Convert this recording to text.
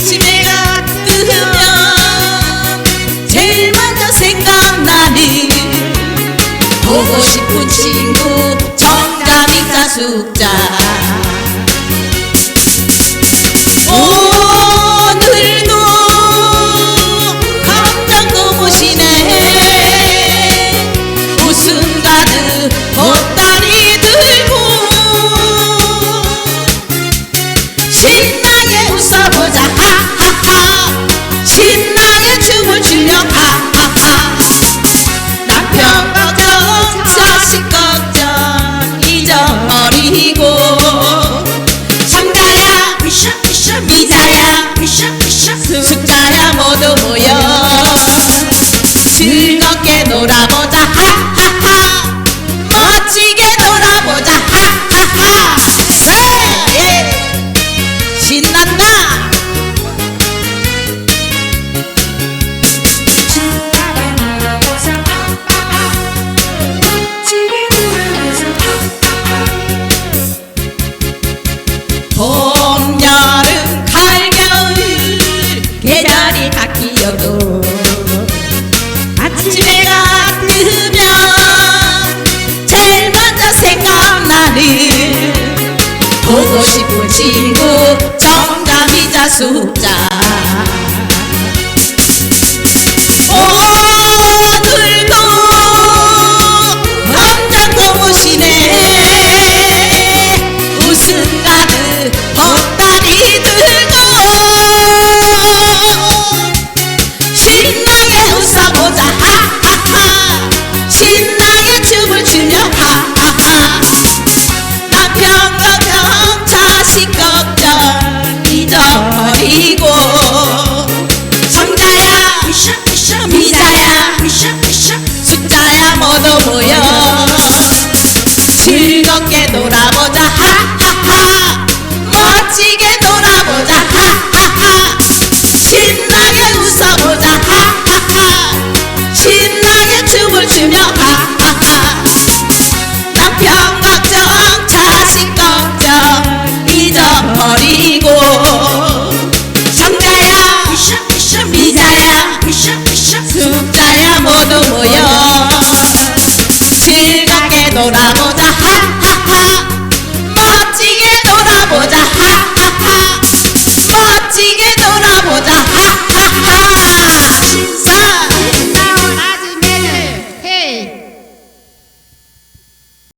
아침해가 뜨면 제일 먼저 생각나는 보고 싶은 친구 정답이 가숙자. É adorar. 지구 지구. 정답이자 숫자. no voy